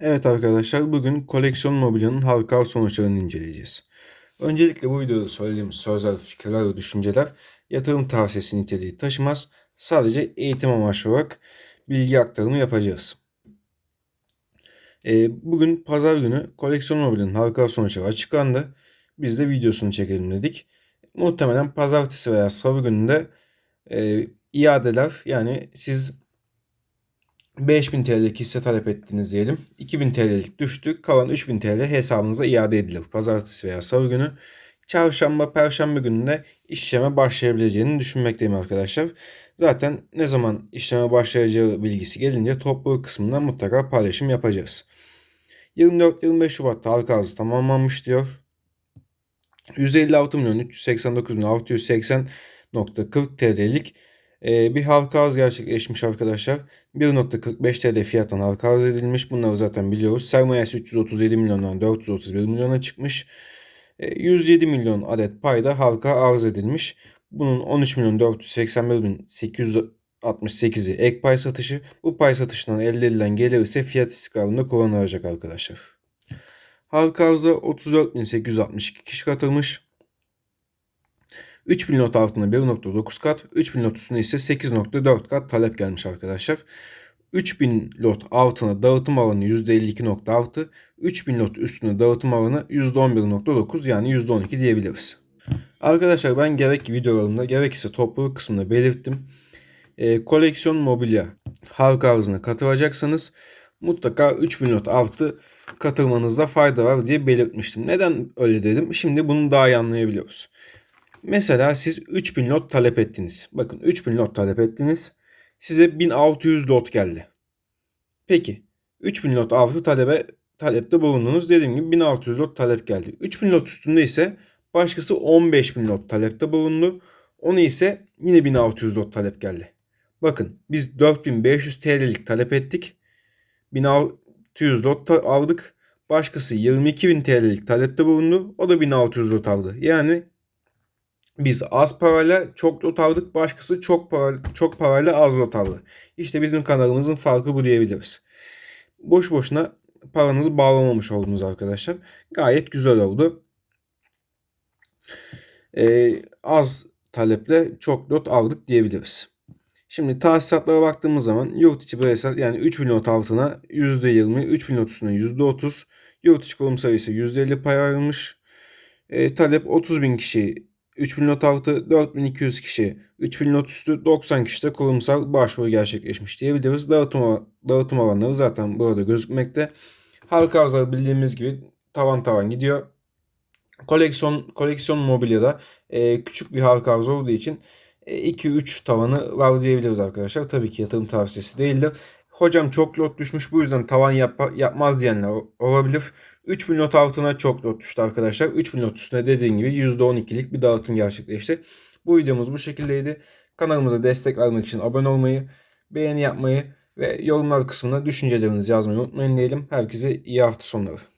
Evet arkadaşlar bugün koleksiyon mobilyanın halka sonuçlarını inceleyeceğiz. Öncelikle bu videoda söylediğim sözler, fikirler ve düşünceler yatırım tavsiyesi niteliği taşımaz. Sadece eğitim amaçlı olarak bilgi aktarımı yapacağız. Ee, bugün pazar günü koleksiyon mobilyanın halka sonuçları açıklandı. Biz de videosunu çekelim dedik. Muhtemelen pazartesi veya salı gününde e, iadeler yani siz 5000 TL'lik hisse talep ettiniz diyelim. 2000 TL'lik düştü. Kalan 3000 TL hesabınıza iade edilir. Pazartesi veya salı günü. Çarşamba, perşembe gününde işleme başlayabileceğini düşünmekteyim arkadaşlar. Zaten ne zaman işleme başlayacağı bilgisi gelince topluluk kısmında mutlaka paylaşım yapacağız. 24-25 Şubat'ta halka arzı tamamlanmış diyor. 156 milyon 389 milyon 680.40 TL'lik e, bir halka arz gerçekleşmiş arkadaşlar. 1.45 TL fiyattan halka arz edilmiş. Bunları zaten biliyoruz. Sermayesi 337 milyondan 431 milyona çıkmış. E, 107 milyon adet payda halka arz edilmiş. Bunun 13 milyon 481 bin 868'i ek pay satışı. Bu pay satışından elde edilen gelir ise fiyat istikrarında kullanılacak arkadaşlar. Halka arza 34.862 kişi katılmış. 3000 lot altında 1.9 kat, 3000 lot üstüne ise 8.4 kat talep gelmiş arkadaşlar. 3000 lot altına dağıtım alanı %52.6, 3000 lot üstüne dağıtım alanı %11.9 yani %12 diyebiliriz. Arkadaşlar ben gerek videolarımda gerekse topluluk kısmında belirttim. E, koleksiyon mobilya halka arzına katılacaksanız mutlaka 3000 lot altı katılmanızda fayda var diye belirtmiştim. Neden öyle dedim? Şimdi bunu daha iyi anlayabiliyoruz. Mesela siz 3000 lot talep ettiniz. Bakın 3000 lot talep ettiniz. Size 1600 lot geldi. Peki 3000 lot altı talebe talepte bulundunuz. Dediğim gibi 1600 lot talep geldi. 3000 lot üstünde ise başkası 15000 lot talepte bulundu. Onu ise yine 1600 lot talep geldi. Bakın biz 4500 TL'lik talep ettik. 1600 lot aldık. Başkası 22.000 TL'lik talepte bulundu. O da 1600 lot aldı. Yani biz az parayla çok lot aldık. Başkası çok para, çok parayla az lot aldı. İşte bizim kanalımızın farkı bu diyebiliriz. Boş boşuna paranızı bağlamamış oldunuz arkadaşlar. Gayet güzel oldu. Ee, az taleple çok lot aldık diyebiliriz. Şimdi tahsisatlara baktığımız zaman yurt içi bireysel yani 3000 lot altına %20, 3000 lot üstüne %30, yurt içi kurumsal ise %50 pay ayrılmış. E, talep 30 bin kişi 3000 not altı 4200 kişi, 3000 not üstü 90 kişi de kurumsal başvuru gerçekleşmiş diyebiliriz. Dağıtım, dağıtım alanları zaten burada gözükmekte. Halka arzları bildiğimiz gibi tavan tavan gidiyor. Koleksiyon koleksiyon mobilyada e, küçük bir halka arz olduğu için 2-3 e, tavanı var diyebiliriz arkadaşlar. Tabii ki yatırım tavsiyesi değildir. Hocam çok lot düşmüş bu yüzden tavan yap yapmaz diyenler olabilir. 3000 lot altına çok lot düştü arkadaşlar. 3000 lot üstüne dediğim gibi %12'lik bir dağıtım gerçekleşti. Bu videomuz bu şekildeydi. Kanalımıza destek almak için abone olmayı, beğeni yapmayı ve yorumlar kısmına düşüncelerinizi yazmayı unutmayın diyelim. Herkese iyi hafta sonları.